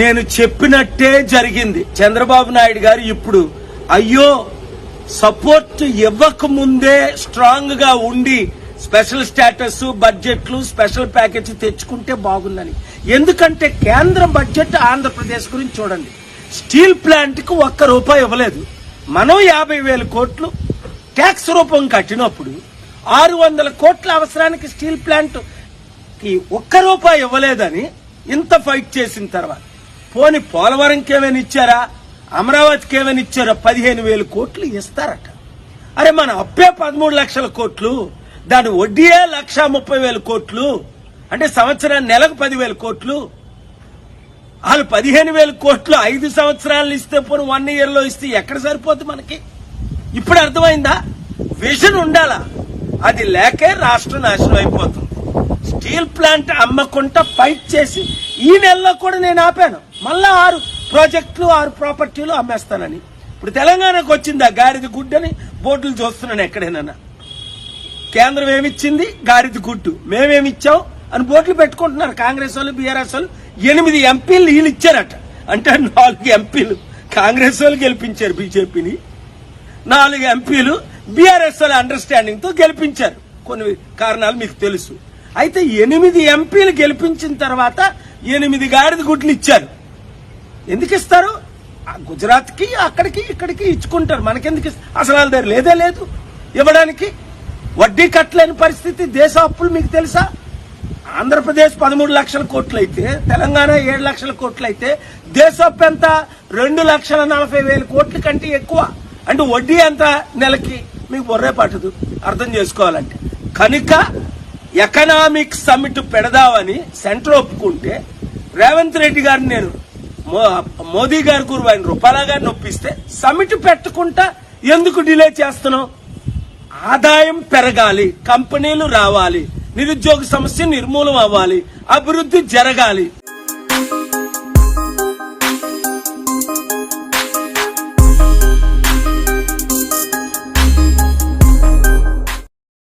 నేను చెప్పినట్టే జరిగింది. చంద్రబాబు నాయుడు గారు ఇప్పుడు అయ్యో సపోర్ట్ ఇవ్వక ముందే స్ట్రాంగ్గా ఉండి స్పెషల్ స్టేటస్ బడ్జెట్లు స్పెషల్ ప్యాకేజ్ తెచ్చుకుంటే బాగుందని. ఎందుకంటే కేంద్ర బడ్జెట్ ఆంధ్రప్రదేశ్ గురించి చూడండి. స్టీల్ ప్లాంట్కు ఒక్క రూపాయి ఇవ్వలేదు. మనం యాభై వేల కోట్లు ట్యాక్స్ రూపం కట్టినప్పుడు ఆరు వందల కోట్ల అవసరానికి స్టీల్ ప్లాంట్కి ఒక్క రూపాయి ఇవ్వలేదని ఇంత ఫైట్ చేసిన తర్వాత పోని పోలవరంకి ఏమైనా ఇచ్చారా? అమరావతికి ఏమైనా ఇచ్చారా? పదిహేను వేల కోట్లు ఇస్తారట. అరే మన అప్పే పదమూడు లక్షల కోట్లు దాని వడ్డీయే లక్ష ముప్పై వేల కోట్లు అంటే సంవత్సరానికి నెలకు పదివేల కోట్లు వాళ్ళు పదిహేను వేల కోట్లు ఐదు సంవత్సరాలు ఇస్తే పోను వన్ ఇయర్లో ఇస్తే ఎక్కడ సరిపోతుంది మనకి? ఇప్పుడు అర్థమైందా? విజన్ ఉండాలా? అది లేకే రాష్ట్రం నాశనం అయిపోతుంది. స్టీల్ ప్లాంట్ అమ్మకుండా ఫైట్ చేసి ఈ నెలలో కూడా నేను ఆపాను. మళ్ళా ఆరు ప్రాజెక్టులు ఆరు ప్రాపర్టీలు అమ్మేస్తానని. ఇప్పుడు తెలంగాణకు వచ్చింది ఆ గారిద గుడ్డని బోర్డులు చూస్తున్నాను ఎక్కడైనా. కేంద్రం ఏమిచ్చింది? గారిద గుడ్డు. మేమేమిచ్చాం అని బోట్లు పెట్టుకుంటున్నారు. కాంగ్రెస్ వాళ్ళు బీఆర్ఎస్ వాళ్ళు. ఎనిమిది ఎంపీలు వీళ్ళు ఇచ్చారట. అంటే నాలుగు ఎంపీలు. కాంగ్రెస్ వాళ్ళు గెలిపించారు బీజేపీని. నాలుగు ఎంపీలు బీఆర్ఎస్ వాళ్ళ అండర్స్టాండింగ్తో గెలిపించారు. కొన్ని కారణాలు మీకు తెలుసు. అయితే ఎనిమిది ఎంపీలు గెలిపించిన తర్వాత ఎనిమిది గాడిద గుడ్లు ఇచ్చారు. ఎందుకు ఇస్తారు? ఆ గుజరాత్కి అక్కడికి ఇక్కడికి ఇచ్చుకుంటారు. మనకెందుకు అసలు వాళ్ళ దగ్గర లేదే లేదు. ఇవ్వడానికి వడ్డీ కట్టలేని పరిస్థితి. దేశ అప్పులు మీకు తెలుసా? ఆంధ్రప్రదేశ్ పదమూడు లక్షల కోట్లు అయితే తెలంగాణ ఏడు లక్షల కోట్లు అయితే దేశ ఎంత రెండు లక్షల నలభై వేల కోట్ల కంటే ఎక్కువ. అంటే వడ్డీ ఎంత నెలకి? మీకు బొర్రే పట్టదు అర్థం చేసుకోవాలంటే. కనుక ఎకనామిక్ సమ్మిట్ పెడదామని సెంటర్ ఒప్పుకుంటే రేవంత్ రెడ్డి గారిని నేను మో- మోదీ గారి గురు ఆయన గారిని ఒప్పిస్తే సమిట్ పెట్టకుండా ఎందుకు డిలే చేస్తున్నాం? ఆదాయం పెరగాలి కంపెనీలు రావాలి నిరుద్యోగ సమస్య నిర్మూలం అవ్వాలి అభివృద్ధి జరగాలి.